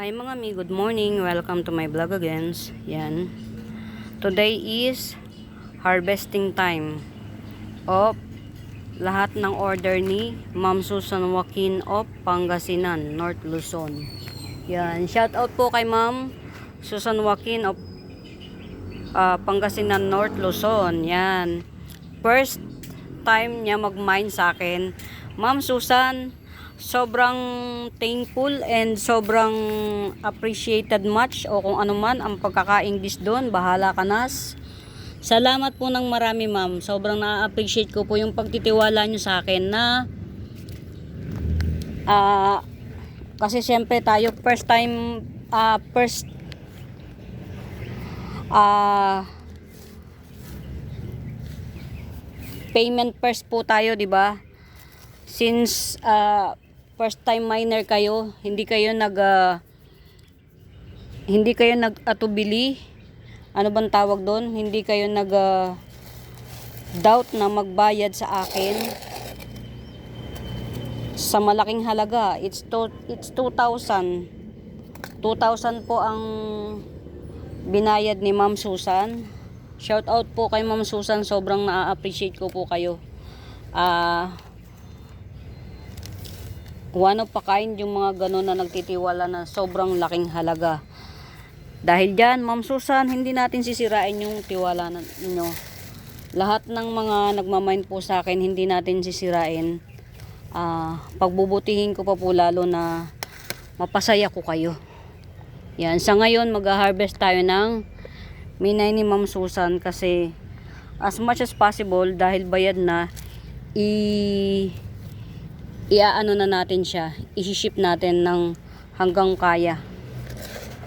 Hi mga mi, good morning. Welcome to my vlog again. Yan. Today is harvesting time of lahat ng order ni Ma'am Susan Joaquin of Pangasinan, North Luzon. Yan. Shout out po kay Ma'am Susan Joaquin of ah, Pangasinan, North Luzon. Yan. First time niya mag-mine sa akin. Ma'am Susan, sobrang thankful and sobrang appreciated much o kung ano man ang pagkaka-English doon, bahala ka nas. Salamat po ng marami ma'am. Sobrang na-appreciate ko po yung pagtitiwala nyo sa akin na ah kasi syempre tayo first time ah first ah payment first po tayo, 'di ba? Since ah, first time miner kayo, hindi kayo nag ah, hindi kayo nag-atubili. Ano bang tawag doon? Hindi kayo nag ah, doubt na magbayad sa akin sa malaking halaga. It's to, it's 2,000. 2,000 po ang binayad ni Ma'am Susan. Shout out po kay Ma'am Susan. Sobrang na-appreciate ko po kayo. Ah one of a kind yung mga ganun na nagtitiwala na sobrang laking halaga. Dahil dyan, Ma'am Susan, hindi natin sisirain yung tiwala ninyo. Lahat ng mga nagmamind po sa akin, hindi natin sisirain. Ah, pagbubutihin ko pa po lalo na mapasaya ko kayo. Yan, sa ngayon mag-harvest tayo ng minay ni Ma'am Susan kasi as much as possible dahil bayad na i iaano na natin siya, i-ship natin ng hanggang kaya.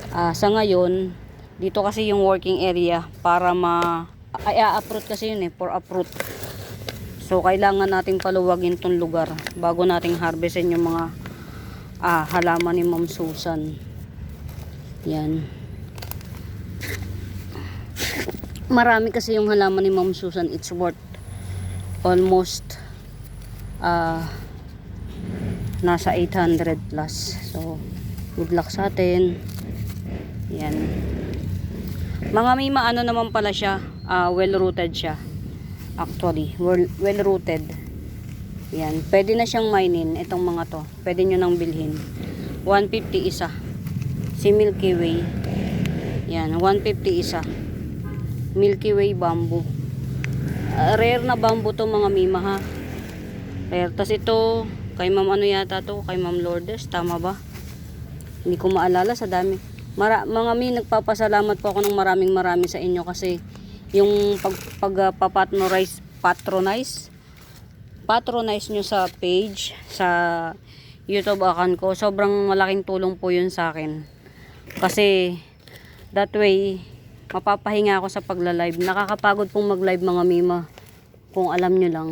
Ah, sa ngayon, dito kasi yung working area para ma ay a-uproot kasi yun eh, for uproot. So kailangan nating paluwagin tong lugar bago nating harvestin yung mga ah, halaman ni Ma'am Susan. Yan. Marami kasi yung halaman ni Ma'am Susan. It's worth almost ah nasa 800 plus. So, good luck sa atin. Yan. Mga may maano naman pala siya, ah, well-rooted siya. Actually, well, well-rooted. Yan. Pwede na siyang minin itong mga to. Pwede nyo nang bilhin. 150 isa. Si Milky Way. Yan, 150 isa. Milky Way bamboo. Ah, rare na bamboo to mga mima ha. Rare. Tapos ito, kay ma'am ano yata to? Kay ma'am Lourdes. Tama ba? Hindi ko maalala sa dami. Mara, mga mi, nagpapasalamat po ako ng maraming marami sa inyo kasi yung pag, pag uh, papatronize, patronize, patronize nyo sa page, sa YouTube account ko, sobrang malaking tulong po yun sa akin. Kasi, that way, mapapahinga ako sa pagla-live. Nakakapagod pong mag-live mga mima. Kung alam nyo lang.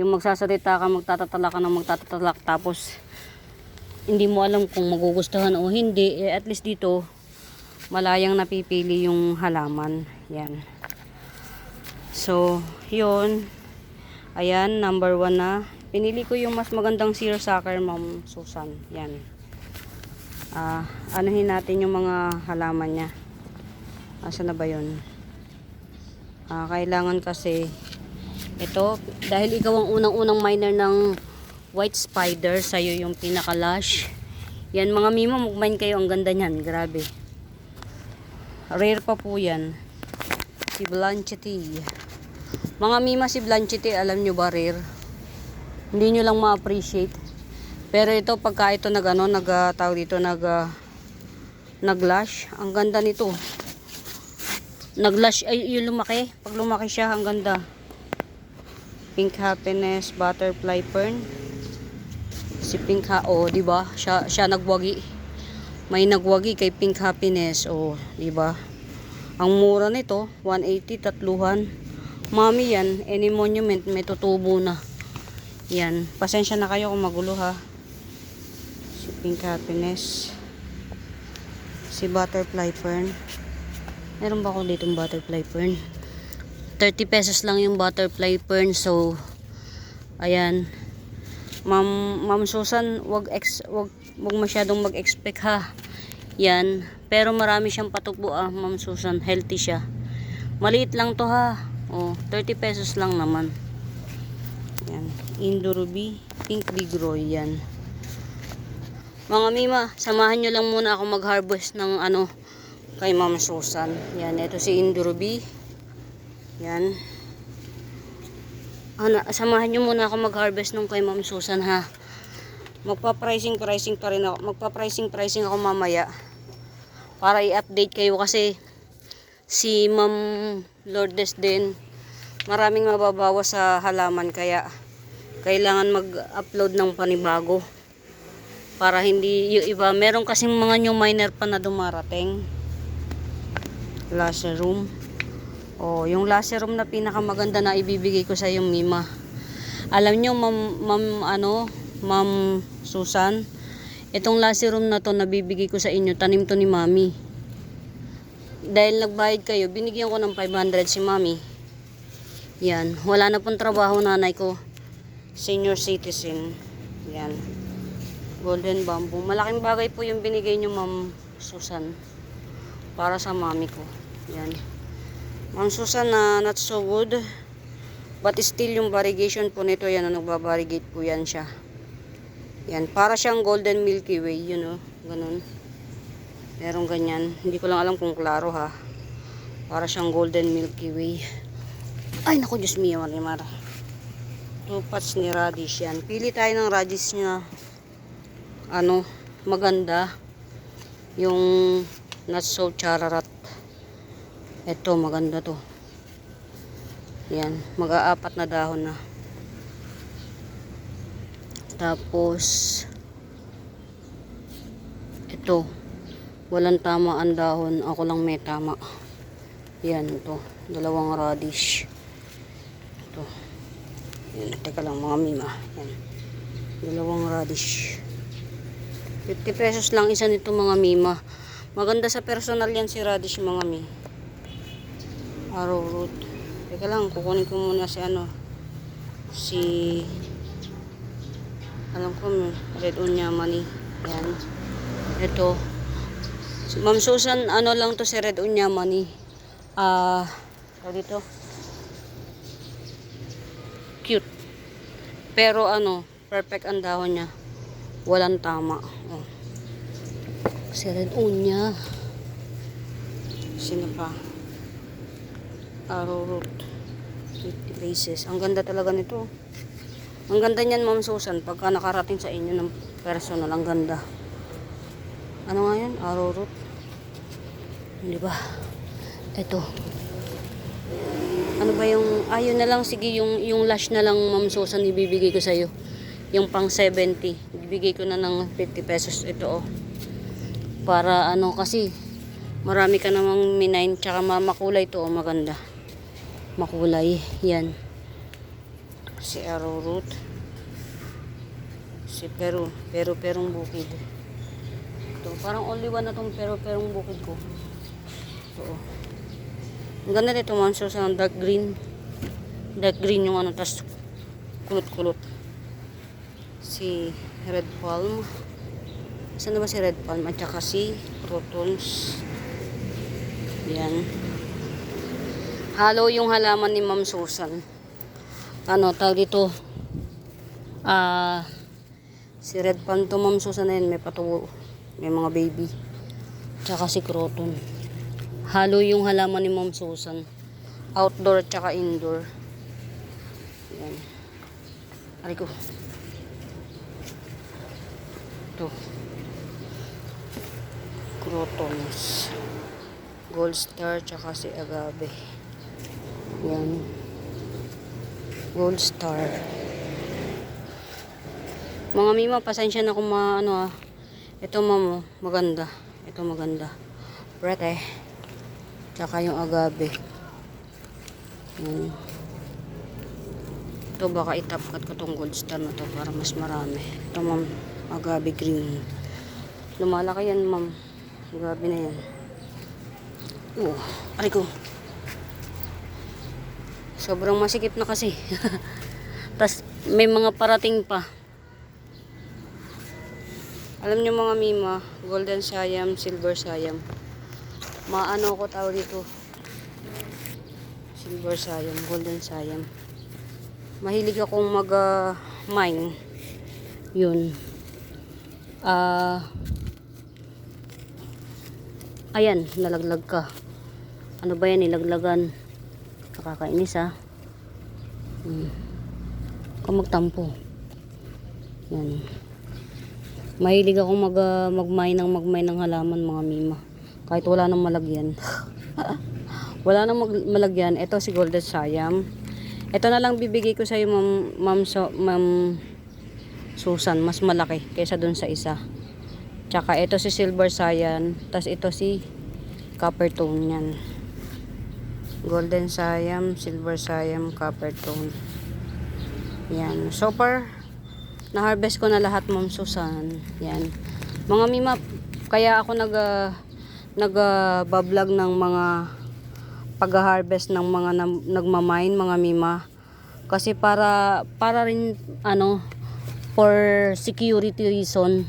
Yung magsasalita ka, magtatatala ka ng magtatatalak. Tapos, hindi mo alam kung magugustuhan o hindi. Eh, at least dito, malayang napipili yung halaman. Yan. So, yun. Ayan, number one na. Pinili ko yung mas magandang seersucker, Ma'am Susan. Yan. Ah, anuhin natin yung mga halaman niya. Asa na ba yun? Ah, kailangan kasi ito, dahil ikaw ang unang-unang miner ng white spider, sa'yo yung pinaka-lush. Yan mga mimo, mag-mine kayo. Ang ganda niyan, grabe. Rare pa po yan. Si Blanchety. Mga mima si Blanchety, alam nyo ba rare? Hindi nyo lang ma-appreciate. Pero ito, pagka ito nag ano, nag, ah, dito, nag, ah, nag-lash. Ang ganda nito. Nag-lash, ay, yung lumaki. Pag lumaki siya, ang ganda. Pink Happiness, Butterfly Fern. Si Pink Ha, oh, di ba? Siya, siya nagwagi. May nagwagi kay Pink Happiness, oh, di ba? Ang mura nito, 180, tatluhan. Mami yan, any monument, may tutubo na. Yan, pasensya na kayo kung magulo ha. Si Pink Happiness. Si Butterfly Fern. Meron ba ako ditong Butterfly Fern? 30 pesos lang yung Butterfly Fern, so, ayan. Ma'am, Ma'am Susan, wag ex wag wag masyadong mag-expect ha. Yan. Pero marami siyang patukbo ah, Ma'am Susan. Healthy siya. Maliit lang to ha. Oh, 30 pesos lang naman. Yan. Indo Ruby. Pink Big Roy. Yan. Mga Mima, samahan nyo lang muna ako mag-harvest ng ano kay Ma'am Susan. Yan. Ito si Indo. Yan. Ano, samahan nyo muna ako mag-harvest nung kay Ma'am Susan ha. Magpa-pricing pricing pa rin ako. Magpa-pricing pricing ako mamaya. Para i-update kayo kasi si Ma'am Lourdes din maraming mababawas sa halaman kaya kailangan mag-upload ng panibago para hindi yung iba meron kasing mga new miner pa na dumarating laser room oh yung laser room na pinakamaganda na ibibigay ko sa yung Mima alam nyo ma'am, ma'am ano ma'am Susan itong laser room na to nabibigay ko sa inyo tanim to ni mami dahil nagbayad kayo, binigyan ko ng 500 si mami. Yan. Wala na pong trabaho nanay ko. Senior citizen. Yan. Golden bamboo. Malaking bagay po yung binigay nyo, ma'am Susan. Para sa mami ko. Yan. Ma'am Susan, na not so good. But still yung variegation po nito, yan, ano, nagbabarigate po yan siya. Yan. Para siyang golden milky way, yun, know, ganun. Merong ganyan. Hindi ko lang alam kung klaro ha. Para siyang golden milky way. Ay, naku, Diyos mio, Marimar. Two pots ni radish yan. Pili tayo ng radish niya. Ano, maganda. Yung not so chararat. Ito, maganda to. Yan, mag-aapat na dahon na. Tapos, ito, walang tama ang dahon. Ako lang may tama. Yan, ito. Dalawang radish. Ito. Yan, teka lang mga mima. Yan. Dalawang radish. 50 pesos lang isa nito mga mima. Maganda sa personal yan si radish mga mi. Arrow root. Teka lang, kukunin ko muna si ano. Si alam ko, red onion money. Yan. Ito. Si Ma'am Susan, ano lang to si Red Unyamani. Ah, uh, dito. Cute. Pero ano, perfect ang dahon niya. Walang tama. Oh. Si Red Unya. Sino pa? Root. 50 bases. Ang ganda talaga nito. Ang ganda niyan, Ma'am Susan, pagka nakarating sa inyo ng personal, ang ganda. Ano nga yan? Arrow root. Di ba? Ito. Ano ba yung, ayun na lang, sige, yung, yung lash na lang, Ma'am Susan, ibibigay ko sa'yo. Yung pang 70. Ibibigay ko na ng 50 pesos. Ito, oh. Para, ano, kasi, marami ka namang minain, tsaka makulay to, oh, maganda. Makulay. Yan. Si arrow root. Si Peru. Peru, Perong bukid. Ito, parang only one na tong pero perong bukid ko. Ito. Ang ganda nito man so sa dark green. Dark green yung ano tas kulot-kulot. Si red palm. Saan na ba si red palm? At saka si protons. Yan. Halo yung halaman ni Ma'am Susan. Ano, tawag dito. Ah, si red palm to Ma'am Susan na yun. May patuwo. May mga baby. Tsaka si croton. Halo yung halaman ni Ma'am Susan. Outdoor tsaka indoor. Yan. Aray ko. Ito. Crotons. Gold star tsaka si agave. Yan. Gold star. Mga mima, pasensya na kung ma, ano ah. Ito mamo, maganda. Ito maganda. Prete. Tsaka yung agave. Yan. Ito baka itapkat ko tong gold star na to para mas marami. Ito ma'am, agave green. Lumalaki yan ma'am. Agave na yan. Oh, aray ko. Sobrang masikip na kasi. Tapos may mga parating pa. Alam nyo mga mima, golden siam, silver siam. Maano ko tawag dito. Silver siam, golden siam. Mahilig akong mag ah, mine. Yun. Ah Ayan, nalaglag ka. Ano ba yan, nilaglagan? Nakakainis ah. Hmm. Kung magtampo. Yan. Mahilig ako mag, uh, magmay ng magmay ng halaman mga mima. Kahit wala nang malagyan. wala nang mag- malagyan. Ito si Golden Siam. Ito na lang bibigay ko sa iyo, ma'am, ma'am, so, ma'am Susan. Mas malaki kaysa dun sa isa. Tsaka ito si Silver Cyan. Tapos ito si Copper Tone yan. Golden Siam, Silver Siam, Copper Tone. Yan. So far, na-harvest ko na lahat, Ma'am Susan. Yan. Mga mima, kaya ako nag uh, nag uh, bablog ng mga pag-harvest ng mga nam- nagmamine, mga mima. Kasi para para rin ano for security reason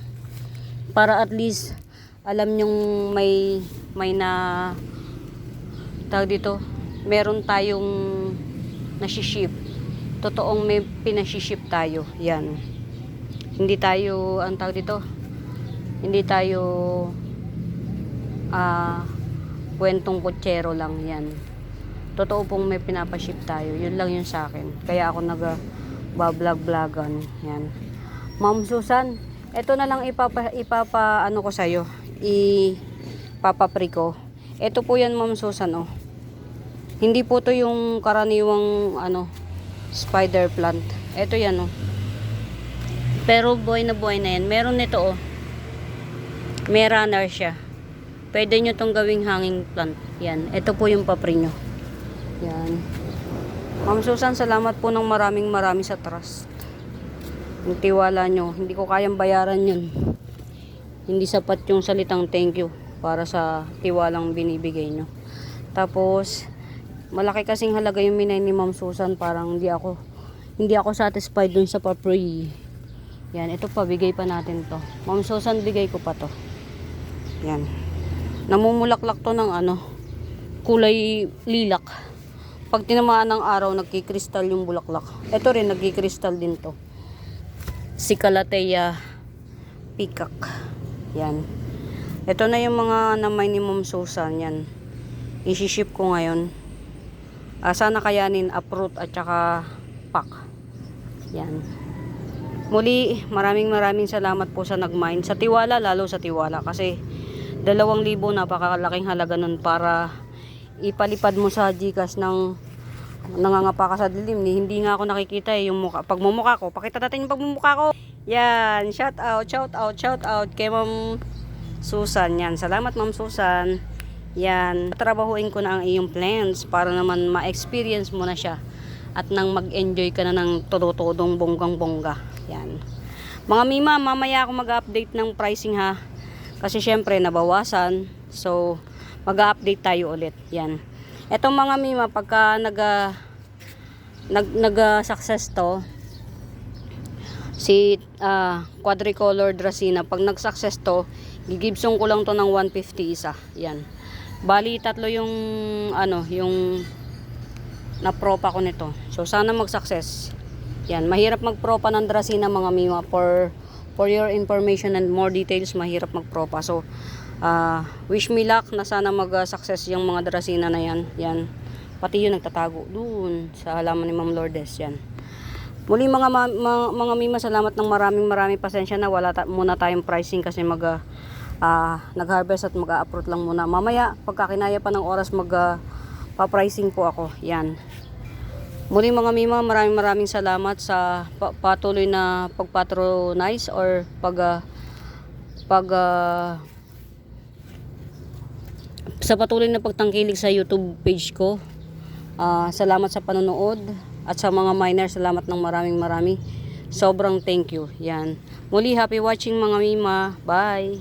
para at least alam nyong may may na tawag dito meron tayong nasiship totoong may pinashiship tayo yan. Hindi tayo ang tawag dito? Hindi tayo ah kwentong kutsero lang yan. Totoo pong may pinapaship tayo yun lang yun sa akin. Kaya ako nag bablog vlogan yan. Ma'am Susan eto na lang ipapa, ipapa ano ko sa'yo ipapapri ko. Eto po yan Ma'am Susan oh hindi po to yung karaniwang ano spider plant. Eto yan oh. Pero buhay na buhay na yan. Meron nito oh. May runner siya. Pwede nyo tong gawing hanging plant. Yan. Ito po yung papri nyo. Yan. Ma'am Susan salamat po ng maraming marami sa trust. Yung tiwala nyo. Hindi ko kayang bayaran yun. Hindi sapat yung salitang thank you para sa tiwalang binibigay nyo. Tapos, malaki kasing halaga yung minay ni Ma'am Susan. Parang hindi ako, hindi ako satisfied dun sa papri. Yan, ito pa, bigay pa natin to. Ma'am Susan, bigay ko pa to. Yan. Namumulaklak to ng ano, kulay lilak. Pag tinamaan ng araw, nagkikristal yung bulaklak. Ito rin, nagkikristal din to si Calathea peacock. Yan. Ito na yung mga namay ni Ma'am Susan. Yan. I-ship ko ngayon. Ah, sana kayanin uproot at saka pack. Yan. Muli, maraming maraming salamat po sa nagmine. Sa tiwala, lalo sa tiwala. Kasi, dalawang libo napakalaking halaga nun para ipalipad mo sa Gcash ng nangangapa ka sa dilim hindi nga ako nakikita eh, yung mukha pagmumukha ko pakita natin yung pagmumukha ko yan shout out shout out shout out kay ma'am Susan yan salamat ma'am Susan yan. Trabahuin ko na ang iyong plans para naman ma-experience mo na siya at nang mag-enjoy ka na ng todo-todong bonggang bongga yan. Mga mima mamaya ako mag-update ng pricing ha? Kasi syempre nabawasan. So mag-update tayo ulit. Yan. Etong mga mima, pagka nag, uh, nag, nag uh, success to, si uh, quadricolor dracena, pag nag-success to, gigibsong ko lang to ng 150 isa. Yan. Bali, tatlo yung, ano, yung na-propa ko nito. So, sana mag-success. Yan. Mahirap mag-propa ng dracena mga mima for, for your information and more details, mahirap mag-propa. So, uh, wish me luck na sana mag-success yung mga drasina na yan. Yan. Pati yung nagtatago doon sa halaman ni Ma'am Lourdes. Yan. Muli mga, mga, mga mima, salamat ng maraming maraming pasensya na wala ta, muna tayong pricing kasi mag uh, nag-harvest at mag-uproot lang muna. Mamaya, pagkakinaya pa ng oras mag uh, po ako. Yan. Muli mga mima, maraming maraming salamat sa pa patuloy na pagpatronize or pag uh, pag uh, sa patuloy na pagtangkilik sa YouTube page ko. Uh, salamat sa panonood at sa mga miners salamat ng maraming marami. Sobrang thank you. Yan. Muli happy watching mga mima. Bye.